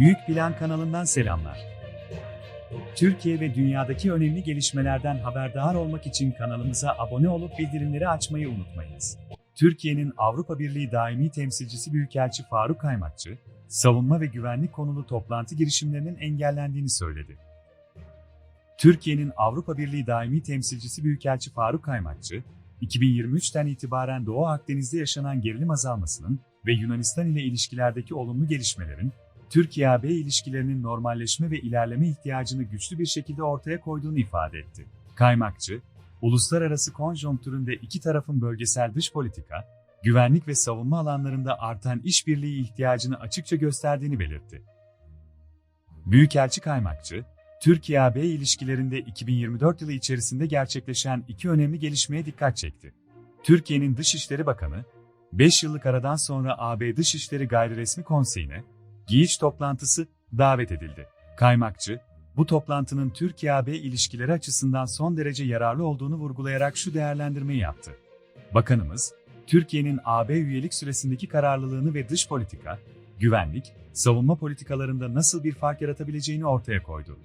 Büyük Plan kanalından selamlar. Türkiye ve dünyadaki önemli gelişmelerden haberdar olmak için kanalımıza abone olup bildirimleri açmayı unutmayınız. Türkiye'nin Avrupa Birliği daimi temsilcisi Büyükelçi Faruk Kaymakçı, savunma ve güvenlik konulu toplantı girişimlerinin engellendiğini söyledi. Türkiye'nin Avrupa Birliği daimi temsilcisi Büyükelçi Faruk Kaymakçı, 2023'ten itibaren Doğu Akdeniz'de yaşanan gerilim azalmasının ve Yunanistan ile ilişkilerdeki olumlu gelişmelerin, Türkiye-AB ilişkilerinin normalleşme ve ilerleme ihtiyacını güçlü bir şekilde ortaya koyduğunu ifade etti. Kaymakçı, uluslararası konjonktüründe iki tarafın bölgesel dış politika, güvenlik ve savunma alanlarında artan işbirliği ihtiyacını açıkça gösterdiğini belirtti. Büyükelçi Kaymakçı, Türkiye-AB ilişkilerinde 2024 yılı içerisinde gerçekleşen iki önemli gelişmeye dikkat çekti. Türkiye'nin Dışişleri Bakanı, 5 yıllık aradan sonra AB Dışişleri Gayriresmi Konseyi'ne, Giyiş toplantısı davet edildi. Kaymakçı, bu toplantının Türkiye-AB ilişkileri açısından son derece yararlı olduğunu vurgulayarak şu değerlendirmeyi yaptı. Bakanımız, Türkiye'nin AB üyelik süresindeki kararlılığını ve dış politika, güvenlik, savunma politikalarında nasıl bir fark yaratabileceğini ortaya koydu.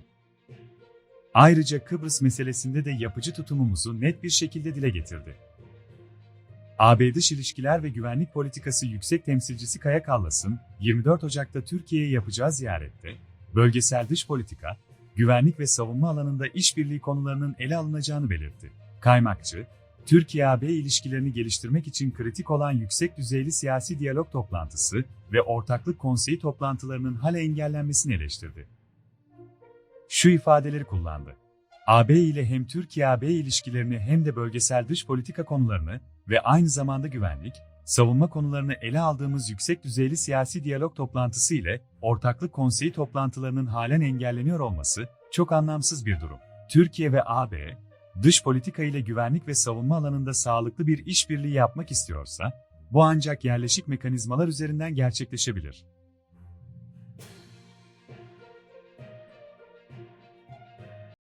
Ayrıca Kıbrıs meselesinde de yapıcı tutumumuzu net bir şekilde dile getirdi. AB Dış İlişkiler ve Güvenlik Politikası Yüksek Temsilcisi Kaya Kallas'ın 24 Ocak'ta Türkiye'ye yapacağı ziyarette, bölgesel dış politika, güvenlik ve savunma alanında işbirliği konularının ele alınacağını belirtti. Kaymakçı, Türkiye-AB ilişkilerini geliştirmek için kritik olan yüksek düzeyli siyasi diyalog toplantısı ve ortaklık konseyi toplantılarının hala engellenmesini eleştirdi. Şu ifadeleri kullandı. AB ile hem Türkiye-AB ilişkilerini hem de bölgesel dış politika konularını ve aynı zamanda güvenlik, savunma konularını ele aldığımız yüksek düzeyli siyasi diyalog toplantısı ile ortaklık konseyi toplantılarının halen engelleniyor olması çok anlamsız bir durum. Türkiye ve AB, dış politika ile güvenlik ve savunma alanında sağlıklı bir işbirliği yapmak istiyorsa, bu ancak yerleşik mekanizmalar üzerinden gerçekleşebilir.